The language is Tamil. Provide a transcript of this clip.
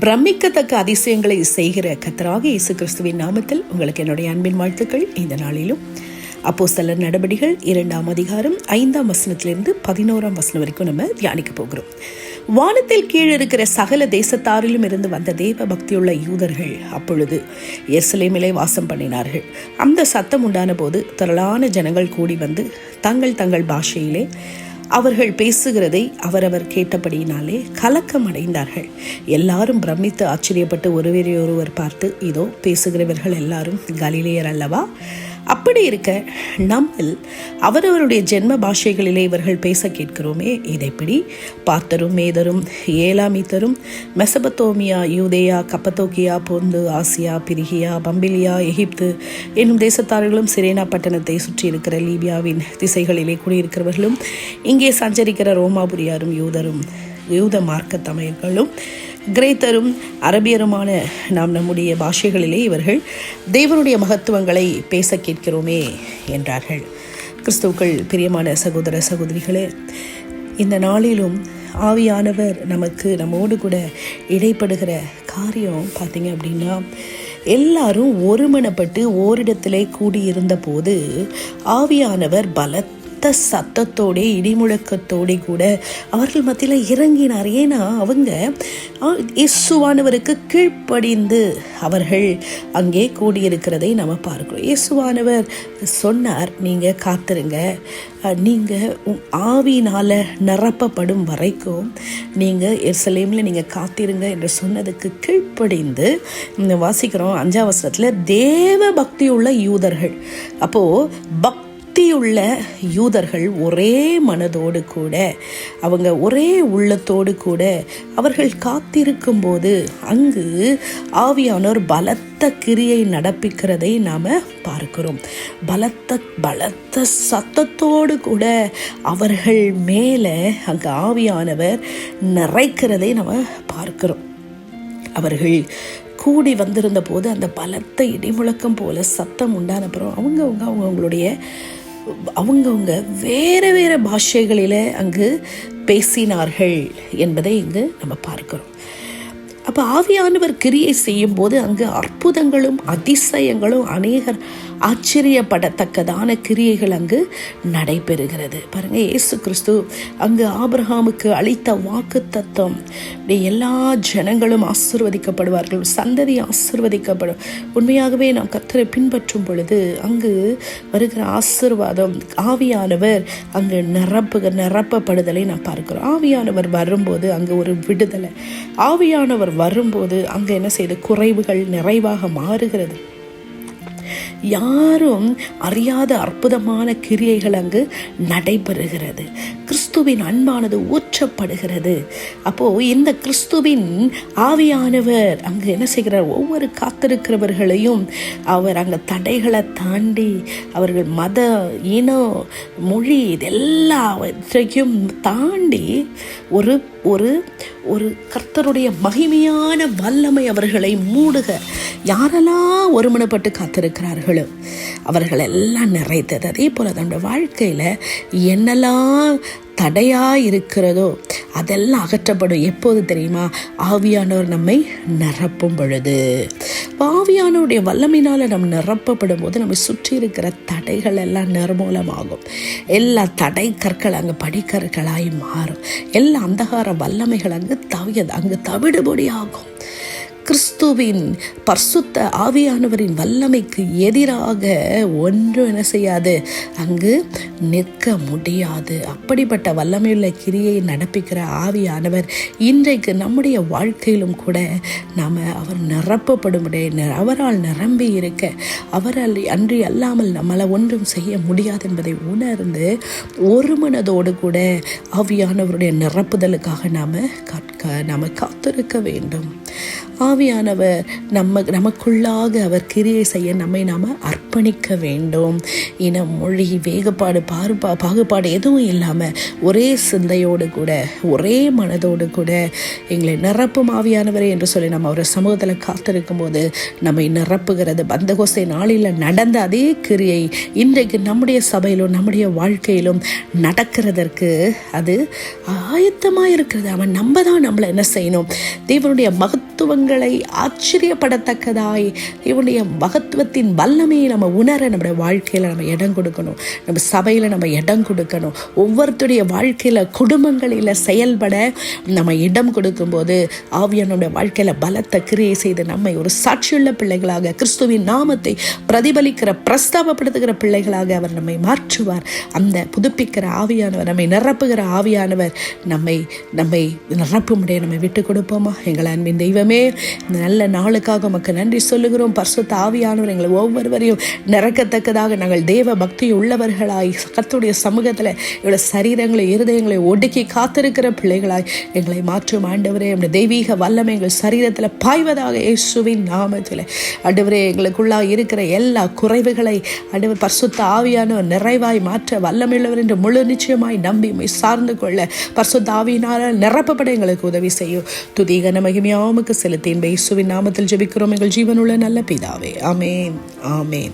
பிரமிக்கத்தக்க அதிசயங்களை செய்கிற கத்தராக இயேசு கிறிஸ்துவின் நாமத்தில் உங்களுக்கு என்னுடைய அன்பின் வாழ்த்துக்கள். இந்த நாளிலும் அப்போ சில நடவடிகள் இரண்டாம் அதிகாரம் ஐந்தாம் வசனத்திலிருந்து பதினோராம் வசனம் வரைக்கும் நம்ம தியானிக்க போகிறோம். வானத்தில் கீழ் இருக்கிற சகல தேசத்தாரிலும் இருந்து வந்த தேவ பக்தியுள்ள யூதர்கள் அப்பொழுது எஸ்லேமிலே வாசம் பண்ணினார்கள். அந்த சத்தம் உண்டான போது திரளான ஜனங்கள் கூடி வந்து தங்கள் தங்கள் பாஷையிலே அவர்கள் பேசுகிறதை அவரவர் கேட்டபடியினாலே கலக்கம் அடைந்தார்கள். எல்லாரும் பிரமித்து ஆச்சரியப்பட்டு ஒருவரையொருவர் பார்த்து இதோ பேசுகிறவர்கள் எல்லாரும் கலிலேயர் அல்லவா? அப்படி இருக்க நம்மில் அவரவருடைய ஜென்ம பாஷைகளிலே இவர்கள் பேச கேட்கிறோமே. இதைப்படி பார்த்தரும் மேதரும் ஏலாமித்தரும் மெசபத்தோமியா யூதேயா கப்பத்தோக்கியா போந்து ஆசியா பிரிகியா பம்பிலியா எகிப்து என்னும் தேசத்தார்களும் சிரேனா பட்டணத்தை சுற்றி இருக்கிற லீபியாவின் திசைகளிலே குடியிருக்கிறவர்களும் இங்கே சஞ்சரிக்கிற ரோமாபுரியாரும் யூதரும் யூத மார்க்க தமிழர்களும் கிரேத்தரும் அரபியருமான நாம் நம்முடைய பாஷைகளிலே இவர்கள் தேவனுடைய மகத்துவங்களை பேச கேட்கிறோமே என்றார்கள். கிறிஸ்துக்கள் பிரியமான சகோதர சகோதரிகளே இந்த நாளிலும் ஆவியானவர் நமக்கு நம்மோடு கூட இடைப்படுகிற காரியம் பார்த்தீங்க அப்படின்னா எல்லாரும் ஒருமனப்பட்டு ஓரிடத்திலே கூடியிருந்த போது ஆவியானவர் பலத்த பலத்த சத்தத்தோடே இடிமுழக்கத்தோடே கூட அவர்கள் மத்தியில் இறங்கினார். ஏன்னா அவங்க இயேசுவானவருக்கு கீழ்ப்படிந்து அவர்கள் அங்கே கூடியிருக்கிறதை நம்ம பார்க்கிறோம். இயேசுவானவர் சொன்னார் நீங்கள் காத்துருங்க. நீங்கள் ஆவினால் நிரப்பப்படும் வரைக்கும் நீங்கள் எர்சலேமில் நீங்கள் காத்திருங்க என்று சொன்னதுக்கு கீழ்ப்படிந்து வாசிக்கிறோம் அஞ்சாம் தேவ பக்தி உள்ள யூதர்கள். அப்போது பக் பக்தியுள்ள யூதர்கள் ஒரே மனதோடு கூட அவங்க ஒரே உள்ளத்தோடு கூட அவர்கள் காத்திருக்கும் போது அங்கு ஆவியானோர் பலத்த கிரியை நடப்பிக்கிறதை நாம் பார்க்கிறோம். பலத்த பலத்த சத்தத்தோடு கூட அவர்கள் மேலே அங்கே ஆவியானவர் நிறைக்கிறதை நம்ம பார்க்கிறோம். அவர்கள் கூடி வந்திருந்த போது அந்த பலத்த இடிமுழக்கம் போல சத்தம் உண்டான அப்புறம் அவங்கவுங்க அவங்கவுங்களுடைய அவங்கவுங்க வேறு வேறு பாஷைகளில் அங்கு பேசினார்கள் என்பதை இங்கு நம்ம பார்க்கிறோம். அப்போ ஆவியானவர் கிரியை செய்யும் போது அங்கு அற்புதங்களும் அதிசயங்களும் அநேகர் ஆச்சரியப்படத்தக்கதான கிரியைகள் அங்கு நடைபெறுகிறது. பாருங்க இயேசு கிறிஸ்து அங்கு ஆபிரஹாமுக்கு அளித்த வாக்கு தத்துவம் எல்லா ஜனங்களும் ஆசிர்வதிக்கப்படுவார்கள் சந்ததி ஆசிர்வதிக்கப்படும். உண்மையாகவே நாம் கத்தரை பின்பற்றும் பொழுது அங்கு வருகிற ஆசிர்வாதம் ஆவியானவர் அங்கு நிரப்புக நிரப்பப்படுதலை நாம் பார்க்கிறோம். ஆவியானவர் வரும்போது அங்கு ஒரு விடுதலை. ஆவியானவர் வரும்போது அங்கே என்ன செய்து? குறைவுகள் நிறைவாக மாறுகிறது. யாரும் அறியாத அற்புதமான கிரியைகள் அங்கு நடைபெறுகிறது. கிறிஸ்துவின் அன்பானது ஊற்றப்படுகிறது. அப்போ இந்த கிறிஸ்துவின் ஆவியானவர் அங்கு என்ன செய்கிறார்? ஒவ்வொரு காத்திருக்கிறவர்களையும் அவர் அங்கே தடைகளை தாண்டி அவர்கள் மத இனம் மொழி இதெல்லாவற்றையும் தாண்டி ஒரு ஒரு ஒரு கர்த்தருடைய மகிமையான வல்லமை அவர்களை மூடுக. யாரெல்லாம் ஒருமனப்பட்டு காத்திருக்கிறார்களோ அவர்கள் எல்லாம் நிறைத்தது அதே போல் தன்னுடைய வாழ்க்கையில் என்னெல்லாம் தடையாக இருக்கிறதோ அதெல்லாம் அகற்றப்படும். எப்போது தெரியுமா? ஆவியானவர் நம்மை நிரப்பும் பொழுது. ஆவியானவருடைய வல்லமையினால் நம்ம நிரப்பப்படும் போது நம்ம சுற்றி இருக்கிற தடைகள் எல்லாம் நிர்மூலமாகும். எல்லா தடை கற்கள் அங்கே படிக்கற்களாய் மாறும். எல்லா அந்தகார வல்லமைகள் அங்கு தவியது அங்கு தவிடுபடி ஆகும் கிறிஸ்துவின் பர்சுத்த ஆவியானவரின் வல்லமைக்கு எதிராக ஒன்றும் என்ன செய்யாது. அங்கு நிற்க முடியாது. அப்படிப்பட்ட வல்லமையுள்ள கிரியை நடப்பிக்கிற ஆவியானவர் இன்றைக்கு நம்முடைய வாழ்க்கையிலும் கூட நாம் அவர் நிரப்பப்படும்படிய அவரால் நிரம்பி இருக்க அவரால் அன்றி அல்லாமல் நம்மளை ஒன்றும் செய்ய முடியாது என்பதை உணர்ந்து ஒரு மனதோடு கூட ஆவியானவருடைய நிரப்புதலுக்காக நாம் கற்க நாம் காத்திருக்க வேண்டும். ஆவியானவர் நம்ம நமக்குள்ளாக அவர் கிரியை செய்ய நம்மை நாம் அர்ப்பணிக்க வேண்டும். இனம் மொழி வேகப்பாடு பாகுபா பாகுபாடு எதுவும் இல்லாமல் ஒரே சிந்தையோடு கூட ஒரே மனதோடு கூட எங்களை நிரப்பும் ஆவியானவரே என்று சொல்லி நம்ம ஒரு சமூகத்தில் காத்திருக்கும் போது நம்மை நிரப்புகிறது. பந்தகோசை நாளில் நடந்த அதே கிரியை இன்றைக்கு நம்முடைய சபையிலும் நம்முடைய வாழ்க்கையிலும் நடக்கிறதற்கு அது ஆயத்தமாக இருக்கிறது அவன் நம்ம தான் நம்மளை என்ன செய்யணும்? தேவனுடைய மகத்துவங்கள் ஆச்சரியப்படத்தக்கதாய். தேவனுடைய மகத்துவத்தின் வல்லமையை நம்ம உணர நம்முடைய வாழ்க்கையில் நம்ம இடம் கொடுக்கணும். நம்ம சபையில் நம்ம இடம் கொடுக்கணும். ஒவ்வொருத்தருடைய வாழ்க்கையில் குடும்பங்களில் செயல்பட நம்ம இடம் கொடுக்கும்போது ஆவியானுடைய வாழ்க்கையில் பலத்த கிரியை செய்து நம்மை ஒரு சாட்சியுள்ள பிள்ளைகளாக கிறிஸ்துவின் நாமத்தை பிரதிபலிக்கிற பிரஸ்தாபப்படுத்துகிற பிள்ளைகளாக அவர் நம்மை மாற்றுவார். அந்த புதுப்பிக்கிற ஆவியானவர் நம்மை நிரப்புகிற ஆவியானவர் நம்மை நம்மை நிரப்பும்படிய நம்மை விட்டு கொடுப்போமா? எங்கள் அன்பின் தெய்வமே இந்த நல்ல நாளுக்காக உமக்கு நன்றி சொல்லுகிறோம். பரிசுத்த ஆவியானவர் எங்களை ஒவ்வொருவரையும் நிறக்கத்தக்கதாக நாங்கள் தேவ பக்தி உள்ளவர்களாய் கத்துடைய சமூகத்தில் எங்களோட சரீரங்களை இருதயங்களை ஒடுக்கி காத்திருக்கிற பிள்ளைகளாய் எங்களை மாற்றும். ஆண்டவரே நம்முடைய தெய்வீக வல்லமை எங்கள் சரீரத்தில் பாய்வதாக இயேசுவின் நாமத்தில். ஆண்டவரே எங்களுக்குள்ளாக இருக்கிற எல்லா குறைவுகளை ஆண்டவர் பர்சுத்த ஆவியானவர் நிறைவாய் மாற்ற வல்லமையுள்ளவர் என்று முழு நிச்சயமாய் நம்பி சார்ந்து கொள்ள பர்சுத்த ஆவியினால் நிரப்பப்பட எங்களுக்கு உதவி செய்யும் துதிகன மகிமையாமுக்கு இயேசுவின் நாமத்தில் ஜெபிக்கிறோம். எங்கள் ஜீவனுள்ள நல்ல பிதாவே. ஆமேன். ஆமேன்.